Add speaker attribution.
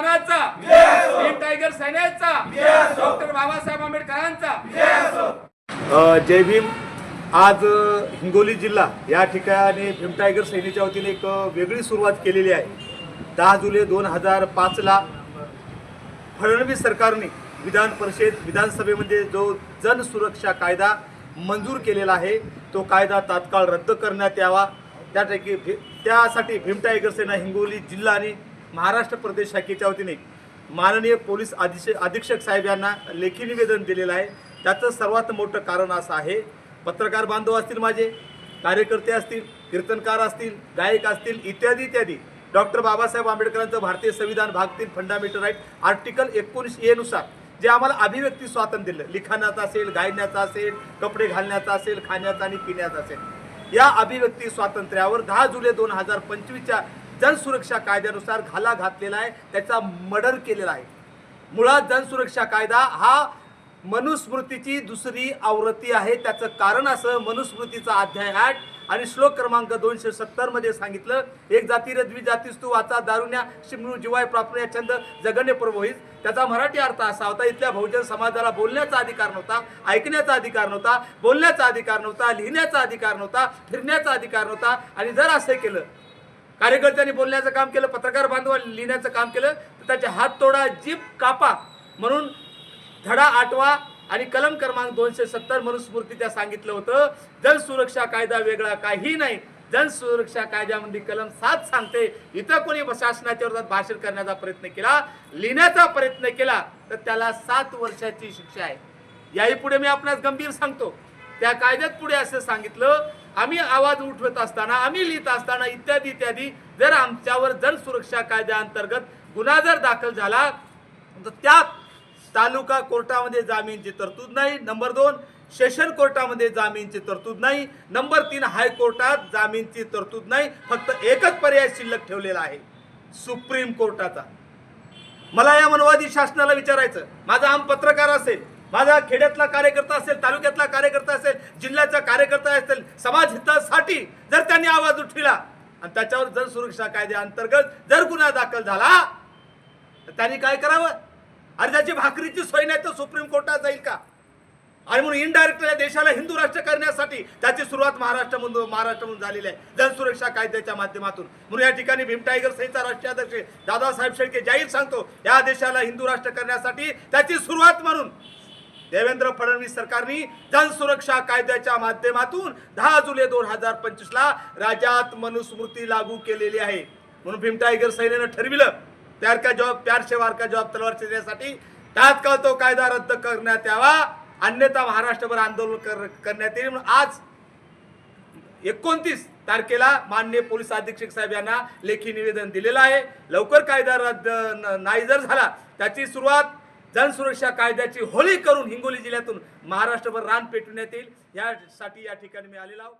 Speaker 1: Bhim tiger सैन्याचा. Doctor Babasaheb आंबेडकरांचा.
Speaker 2: जय भीम. आज हिंगोली जिल्हा या ठिकाणी भीम टायगर सेनेच्या वतीने एक वेगळी सुरुवात केलेली आहे. दहा जुलै दोन हजार पाचला फडणवीस सरकारने विधान परिषद विधानसभेमध्ये जो जन सुरक्षा कायदा मंजूर केलेला आहे तो कायदा तात्काळ रद्द करण्यात यावा. त्यापैकी भी त्यासाठी भीम टायगर सेना हिंगोली जिल्हा आणि महाराष्ट्र प्रदेश शाखेच्या वतीने माननीय पोलीस अधीक्षक अधीक्षक साहेब यांना लेखी निवेदन दिलेलं आहे. त्याचं सर्वात मोठं कारण असं आहे. पत्रकार बांधव असतील माझे कार्यकर्ते असतील कीर्तनकार असतील गायक असतील इत्यादी इत्यादी. डॉक्टर बाबासाहेब आंबेडकरांचं भारतीय संविधान भाग तीन फंडामेंटल राईट आर्टिकल एकोणीस एनुसार जे आम्हाला अभिव्यक्ती स्वातंत्र्य दिलं. लिखाणाचं असेल गायण्याचं असेल कपडे घालण्याचं असेल खाण्याचं आणि पिण्याचं असेल. या अभिव्यक्ती स्वातंत्र्यावर दहा जुलै दोन हजार पंचवीसच्या जनसुरक्षा कायद्यानुसार घाला घातलेला आहे त्याचा मर्डर केलेला आहे. मुळात जनसुरक्षा कायदा हा मनुस्मृतीची दुसरी आवृत्ती आहे. त्याचं कारण असं मनुस्मृतीचा अध्याय आठ आणि श्लोक क्रमांक दोनशे सत्तरमध्ये सांगितलं एक जाती रे द्विजातीस तू वाचा दारुण्या शिमरू जिवाय प्राप्त छंद जगण्य प्रभोहित त्याचा मराठी अर्थ असा होता इथल्या बहुजन समाजाला बोलण्याचा अधिकार नव्हता ऐकण्याचा अधिकार नव्हता बोलण्याचा अधिकार नव्हता लिहिण्याचा अधिकार नव्हता फिरण्याचा अधिकार नव्हता. आणि जर असं केलं कार्यकर्त्यांनी बोलण्याचं काम केलं पत्रकार बांधवा लिहिण्याचं काम केलं तर त्याचे हात तोडा जीप कापा म्हणून धडा आठवा आणि कलम क्रमांक दोनशे सत्तर मनुस्मृती त्या सांगितलं होतं. जनसुरक्षा कायदा वेगळा काही नाही. जनसुरक्षा कायद्यामध्ये कलम सात सांगते इथं कोणी शासनाच्या विरोधात भाषण करण्याचा प्रयत्न केला लिहिण्याचा प्रयत्न केला तर त्याला सात वर्षाची शिक्षा आहे. याही पुढे मी आपणास गंभीर सांगतो. त्या कायद्यात पुढे असं सांगितलं आम्ही आवाज उठवत असताना आम्ही लिहित असताना इत्यादी इत्यादी. जर आमच्यावर जर सुरक्षा कायद्याअंतर्गत गुन्हा जर दाखल झाला तर त्या तालुका कोर्टामध्ये जामीनची तरतूद नाही. नंबर दोन सेशन कोर्टामध्ये जामीनची तरतूद नाही. नंबर तीन हायकोर्टात जामीनची तरतूद नाही. फक्त एकच पर्याय शिल्लक ठेवलेला आहे सुप्रीम कोर्टाचा. मला या मनवादी शासनाला विचारायचं माझा आम पत्रकार असेल माझा खेड्यातला कार्यकर्ता असेल तालुक्यातला कार्यकर्ता असेल जिल्ह्याचा कार्यकर्ता असेल समाज हितासाठी जर त्यांनी आवाज उठविला आणि त्याच्यावर जर सुरक्षा कायद्याअंतर्गत जर गुन्हा दाखल झाला तर त्यांनी काय करावं? अरे त्याची भाकरीची सोय नाही तर सुप्रीम कोर्टात जाईल का? आणि म्हणून इनडायरेक्ट या देशाला हिंदू राष्ट्र करण्यासाठी त्याची सुरुवात महाराष्ट्रामधून महाराष्ट्रामधून झालेली आहे. जनसुरक्षा कायद्याच्या माध्यमातून. म्हणून या ठिकाणी भीम टायगर सहितचा राष्ट्रीय अध्यक्ष दादासाहेब शेळके जाहीर सांगतो या देशाला हिंदू राष्ट्र करण्यासाठी त्याची सुरुवात म्हणून देवेंद्र फडणवीस सरकारने जनसुरक्षा कायद्याच्या माध्यमातून दहा जुलै दोन हजार पंचवीस ला राज्यात मनुस्मृती लागू केलेली आहे. म्हणून भीम टायगर सैन्यानं ठरविलं प्यार का जॉब प्यार से वार का जॉब तलवार देण्यासाठी तात्काळ तो कायदा रद्द करण्यात यावा अन्यथा महाराष्ट्रभर आंदोलन कर- करण्यात येईल. म्हणून आज एकोणतीस तारखेला माननीय पोलीस अधीक्षक साहेब यांना लेखी निवेदन दिलेलं आहे. लवकर कायदा रद्द न- नाही जर झाला त्याची सुरुवात जनसुरक्षा कायद्याची होळी करून हिंगोली जिल्ह्यातून महाराष्ट्रभर रान पेटवण्यात येईल यासाठी या ठिकाणी मी आलेलो आहोत